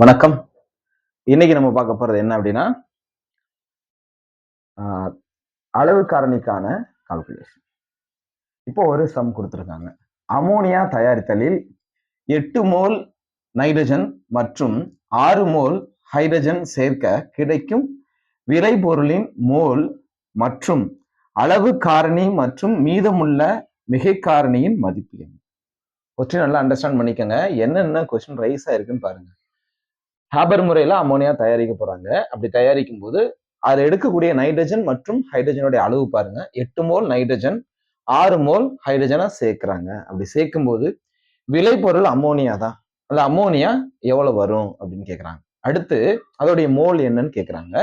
வணக்கம். இன்னைக்கு நம்ம பார்க்க போறது என்ன அப்படின்னா ஆஹ், அளவு காரணிக்கான கால்குலேஷன் இப்போ ஒரு சம் கொடுத்துருக்காங்க. அமோனியா தயாரித்தலில் எட்டு மோல் நைட்ரஜன் மற்றும் ஆறு மோல் ஹைட்ரஜன் சேர்க்க கிடைக்கும் விளைபொருளின் மோல் மற்றும் அளவு காரணி மற்றும் மீதமுள்ள மிகை காரணியின் மதிப்பு என்ன? கொஸ்டின் நல்லா அண்டர்ஸ்டாண்ட் பண்ணிக்கோங்க. என்னென்ன கொஸ்டின் ரைஸ் ஆயிருக்குன்னு பாருங்க. ஹேபர் முறையில அமோனியா தயாரிக்க போறாங்க. அப்படி தயாரிக்கும் போது அதில் எடுக்கக்கூடிய நைட்ரஜன் மற்றும் ஹைட்ரஜனுடைய அளவு பாருங்க. எட்டு மோல் நைட்ரஜன் ஆறு மோல் ஹைட்ரஜனா சேர்க்குறாங்க. அப்படி சேர்க்கும் போது விளைபொருள் அமோனியா தான். அந்த அமோனியா எவ்வளவு வரும் அப்படின்னு கேட்குறாங்க அடுத்து அதோடைய மோல் என்னன்னு கேட்குறாங்க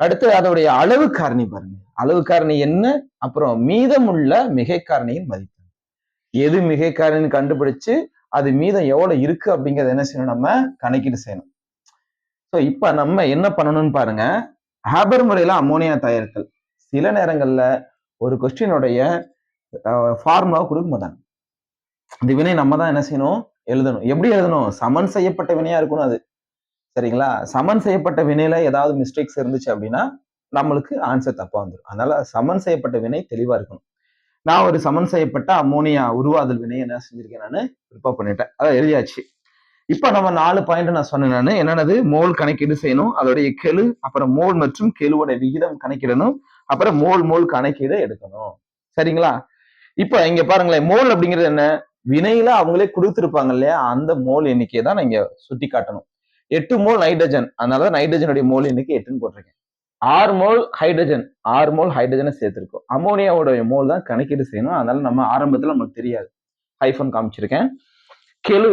அடுத்து அதோடைய அளவு காரணி பாருங்க. அளவு காரணி என்ன? அப்புறம் மீதமுள்ள மிகை காரணியின் மதிப்பு. எது மிகை காரணின்னு கண்டுபிடிச்சு அது மீதம் எவ்வளவு இருக்கு அப்படிங்கறத என்ன செய்யணும்? நம்ம கணக்கீடு செய்யணும். ஸோ இப்போ நம்ம என்ன பண்ணணும்னு பாருங்க. ஹேபர் முறையில அமோனியா தயாரித்தல். சில நேரங்களில் ஒரு கொஸ்டினுடைய ஃபார்முலா கொடுக்க மாட்டாங்க. இந்த வினை நம்ம தான் என்ன செய்யணும்? எழுதணும். எப்படி எழுதணும்? சமன் செய்யப்பட்ட வினையா இருக்கணும் அது. சரிங்களா? சமன் செய்யப்பட்ட வினையில ஏதாவது மிஸ்டேக்ஸ் இருந்துச்சு அப்படின்னா நம்மளுக்கு ஆன்சர் தப்பா வந்துடும் அதனால சமன் செய்யப்பட்ட வினை தெளிவா இருக்கணும். நான் ஒரு சமன் செய்யப்பட்ட அமோனியா உருவாதல் வினை என்ன செஞ்சிருக்கேன் நான்? ப்ரிப்பேர் பண்ணிட்டேன். அதை எழுதியாச்சு. இப்ப நம்ம நாலு பாயிண்ட் நான் சொன்னேன் நான். என்னென்னது? மோல் கணக்கீடு செய்யணும். அதோடைய கெழு அப்புறம் மோல் மற்றும் கெழுவோட விகிதம் கணக்கிடணும். அப்புறம் மோல் மோல் கணக்கீடு எடுக்கணும். சரிங்களா? இப்ப இங்க பாருங்களேன். மோல் அப்படிங்கிறது என்ன? வினையில அவங்களே கொடுத்துருப்பாங்க இல்லையா? அந்த மோல் எண்ணிக்கையை தான் நான் இங்க சுட்டி காட்டணும் எட்டு மோல் நைட்ரஜன். அதனால நைட்ரஜனுடைய மோல் எண்ணிக்கை எட்டுன்னு போட்டிருக்கேன். ஆறு மோல் ஹைட்ரஜன். ஆறு மோல் ஹைட்ரஜனை சேர்த்திருக்கோம். அமோனியாவோடைய மோல் தான் கணக்கீடு செய்யணும். அதனால நம்ம ஆரம்பத்துல நமக்கு தெரியாது. ஹைஃபன் காமிச்சிருக்கேன். கெழு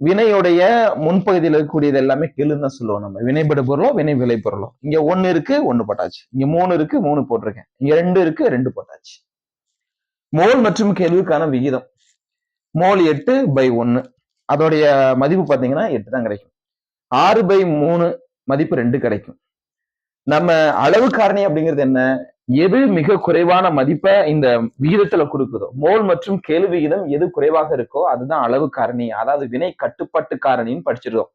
வினையுடைய முன்பகுதியில் இருக்கக்கூடியது எல்லாமே கெழுன்னு தான் சொல்லுவோம் நம்ம. வினைபடு பொருளோ வினை விளை பொருளோ. இங்க ஒன்னு இருக்கு ஒன்னு போட்டாச்சு. இங்க மூணு இருக்கு மூணு போட்டிருக்கேன். இங்க ரெண்டு இருக்கு ரெண்டு போட்டாச்சு. மோல் மற்றும் கெழுவுக்கான விகிதம். மோல் எட்டு பை ஒன்னு அதோடைய மதிப்பு பாத்தீங்கன்னா எட்டு தான் கிடைக்கும். ஆறு பை மூணு மதிப்பு ரெண்டு கிடைக்கும். நம்ம அளவு காரணி அப்படிங்கிறது என்ன? எது மிக குறைவான மதிப்பை இந்த விகிதத்துல கொடுக்குதோ மோல் மற்றும் கேள்வி விகிதம் எது குறைவாக இருக்கோ அதுதான் அளவு காரணி அதாவது வினை கட்டுப்பாட்டு காரணின்னு படிச்சிருக்கோம்.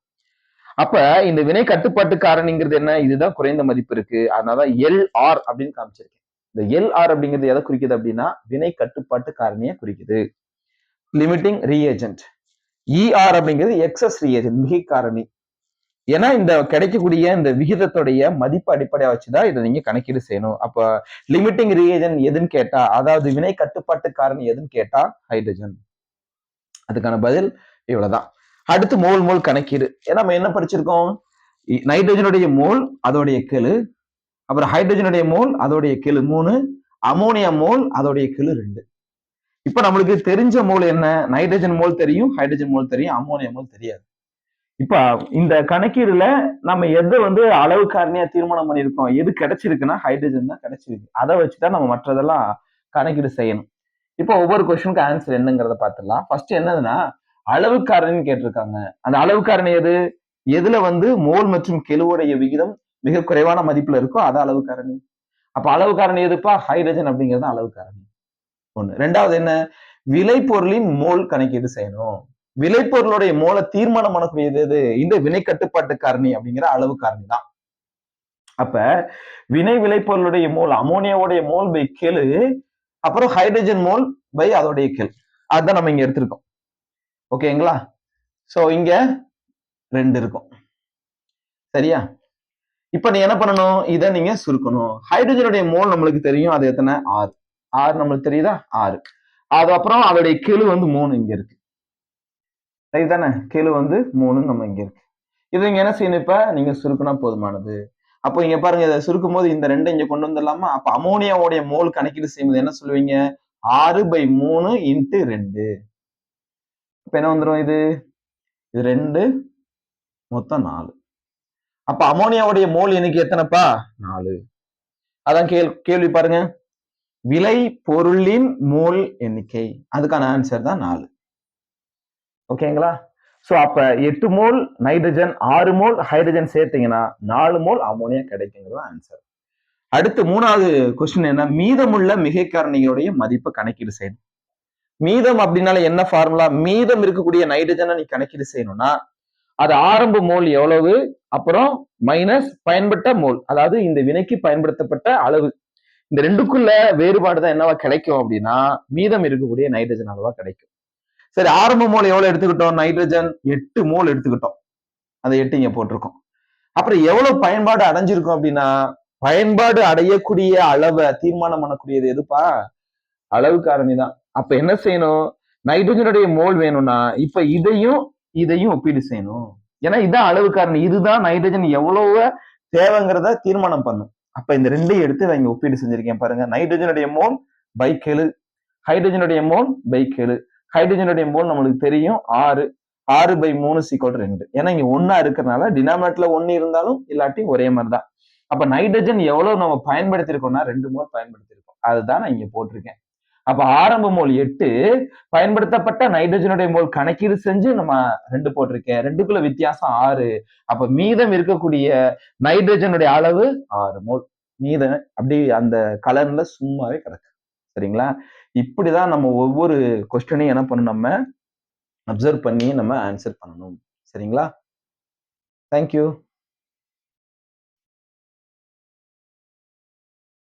அப்ப இந்த வினை கட்டுப்பாட்டு காரணிங்கிறது என்ன? இதுதான் குறைந்த மதிப்பு இருக்கு. அதனாலதான் எல் ஆர் அப்படின்னு காமிச்சிருக்கேன். இந்த எல் ஆர் அப்படிங்கிறது எதை குறிக்குது அப்படின்னா வினை கட்டுப்பாட்டு காரணியை குறிக்குது. லிமிட்டிங் ரீஏஜென்ட் இஆர் அப்படிங்கிறது எக்ஸஸ் ரீஏஜென்ட் மிகை காரணி. ஏன்னா இந்த கிடைக்கக்கூடிய இந்த விகிதத்துடைய மதிப்பு அடிப்படையா வச்சுதான் இதை நீங்க கணக்கீடு செய்யணும். அப்ப லிமிட்டிங் ரீஏஜன் எதுன்னு கேட்டா அதாவது வினை கட்டுப்பாட்டு காரணி எதுன்னு கேட்டா ஹைட்ரஜன் அதுக்கான பதில் இவ்வளவுதான். அடுத்து மோல் மோல் கணக்கீடு. ஏன்னா நம்ம என்ன படிச்சிருக்கோம்? நைட்ரஜனுடைய மோல் அதோடைய கெழு. அப்புறம் ஹைட்ரஜனுடைய மோல் அதோடைய கெழு மூணு. அமோனியா மோல் அதோடைய கெழு ரெண்டு. இப்ப நம்மளுக்கு தெரிஞ்ச மோல் என்ன? நைட்ரஜன் மோல் தெரியும் ஹைட்ரஜன் மோல் தெரியும் அமோனியா மோல் தெரியாது. இப்ப இந்த கணக்கீடுல நம்ம எதை வந்து அளவு காரணியா தீர்மானம் பண்ணியிருக்கோம்? எது கிடைச்சிருக்குன்னா ஹைட்ரஜன் தான் கிடைச்சிருக்கு. அதை வச்சுதான் நம்ம மற்றதெல்லாம் கணக்கீடு செய்யணும். இப்போ ஒவ்வொரு கொஸ்டினுக்கு ஆன்சர் என்னங்கிறத பார்த்துடலாம். ஃபர்ஸ்ட் என்னதுன்னா அளவு காரணின்னு கேட்டிருக்காங்க. அந்த அளவு காரணி எது? எதுல வந்து மோல் மற்றும் கெழுவுடைய விகிதம் மிக குறைவான மதிப்புல இருக்கோ அது அளவு காரணி. அப்ப அளவு காரணி எதுப்பா? ஹைட்ரஜன் அப்படிங்கிறது தான் அளவு காரணி. ஒண்ணு. ரெண்டாவது என்ன? விளைபொருளின் மோல் கணக்கீடு செய்யணும். விளைபொருளுடைய மூல தீர்மானம் பண்ணக்கூடியது எது இந்த வினை கட்டுப்பாட்டு காரணி அப்படிங்கிற அளவு காரணி தான். அப்ப வினை விளைபொருளுடைய மோல் அமோனியாவுடைய மோல் பை கெழு அப்புறம் ஹைட்ரஜன் மோல் பை அதோடைய கெழு. அதுதான் நம்ம இங்க எடுத்திருக்கோம். ஓகேங்களா? சோ இங்க ரெண்டு இருக்கும். சரியா? இப்ப நீ என்ன பண்ணணும்? இதை நீங்க சுருக்கணும். ஹைட்ரஜனுடைய மோல் நம்மளுக்கு தெரியும். அது எத்தனை? ஆறு. ஆறு நம்மளுக்கு தெரியுதா? ஆறு. அது அப்புறம் அதோடைய கெழு வந்து மூணு இங்க இருக்கு. ரைட் தானே கீழே வந்து மூணு நம்ம இங்க இருக்கு. இது இங்க என்ன செய்யணும் இப்ப? நீங்க சுருக்குனா போதுமானது. அப்போ இங்க பாருங்க இதை சுருக்கும் போது இந்த ரெண்டு இங்க கொண்டு வந்துடலாமா? அப்ப அமோனியாவுடைய மோல் கணக்கீடு செய்யும்போது என்ன சொல்லுவீங்க? ஆறு பை மூணு இன்ட்டு ரெண்டு. இப்ப என்ன வந்துடும் இது? இது ரெண்டு மொத்தம் நாலு. அப்ப அமோனியாவுடைய மோல் எண்ணிக்கை எத்தனைப்பா? நாலு. அதான் கேள் கேள்வி பாருங்க. விலை பொருளின் மோல் எண்ணிக்கை. அதுக்கான ஆன்சர் தான் நாலு. ஓகேங்களா சோ அப்ப எட்டு மோல் நைட்ரஜன் ஆறு மோல் ஹைட்ரஜன் சேர்த்தீங்கன்னா நாலு மோல் அமோனியா கிடைக்குங்கிறது ஆன்சர் அடுத்து மூணாவது கொஸ்டின் என்ன? மீதமுள்ள மிகை காரணிகளுடைய மதிப்பை கணக்கீடு செய்யணும். மீதம் அப்படின்னால என்ன ஃபார்முலா மீதம் இருக்கக்கூடிய நைட்ரஜனை நீ கணக்கீடு செய்யணும்னா அது ஆரம்ப மோல் எவ்வளவு? அப்புறம் மைனஸ் பயன்பட்ட மோல் அதாவது இந்த வினைக்கு பயன்படுத்தப்பட்ட அளவு. இந்த ரெண்டுக்குள்ள வேறுபாடு தான் என்னவா கிடைக்கும் அப்படின்னா மீதம் இருக்கக்கூடிய நைட்ரஜன் அளவா கிடைக்கும். சரி ஆரம்ப மோல் எவ்வளவு எடுத்துக்கிட்டோம்? நைட்ரஜன் எட்டு மோல் எடுத்துக்கிட்டோம். அந்த எட்டு இங்க போட்டிருக்கோம். அப்புறம் எவ்வளவு பயன்பாடு அடைஞ்சிருக்கும் அப்படின்னா பயன்பாடு அடையக்கூடிய அளவை தீர்மானம் பண்ணக்கூடியது எதுப்பா? அளவு காரணி தான். அப்ப என்ன செய்யணும்? நைட்ரஜனுடைய மோல் வேணும்னா இப்ப இதையும் இதையும் ஒப்பீடு செய்யணும். ஏன்னா இதான் அளவு காரணி இதுதான் நைட்ரஜன் எவ்வளவு தேவைங்கிறத தீர்மானம் பண்ணும். அப்ப இந்த ரெண்டையும் எடுத்து நான் இங்க ஒப்பீடு செஞ்சிருக்கேன் பாருங்க. நைட்ரஜனுடைய மோல் பை கெழு ஹைட்ரஜனுடைய மோல் பை கெழு ஹைட்ரஜனுடைய மோல் நம்மளுக்கு தெரியும். ஆறு ஆறு பை மூணு சீக்கோட் ரெண்டு. ஏன்னா இங்க ஒன்னா இருக்கிறனால டினாமினேட்ல ஒன்னு இருந்தாலும் இல்லாட்டி ஒரே மாதிரி தான் அப்ப நைட்ரஜன் எவ்வளவு நம்ம பயன்படுத்திருக்கோம்னா ரெண்டு மோல் பயன்படுத்திருக்கோம் அதுதான் நான் இங்க போட்டிருக்கேன். அப்ப ஆரம்ப மோல் எட்டு பயன்படுத்தப்பட்ட நைட்ரஜனுடைய மோல் கணக்கீடு செஞ்சு நம்ம ரெண்டு போட்டிருக்கேன். ரெண்டுக்குள்ள வித்தியாசம் ஆறு. அப்ப மீதம் இருக்கக்கூடிய நைட்ரஜனுடைய அளவு ஆறு மோல் மீதம் அப்படி அந்த கலர்ல சும்மாவே கிடக்கு. சரிங்களா? இப்படிதான் நம்ம ஒவ்வொரு கொஸ்டினையும் என்ன பண்ணணும்? நம்ம அப்சர்வ் பண்ணி நம்ம ஆன்சர் பண்ணணும். சரிங்களா? தேங்க்யூ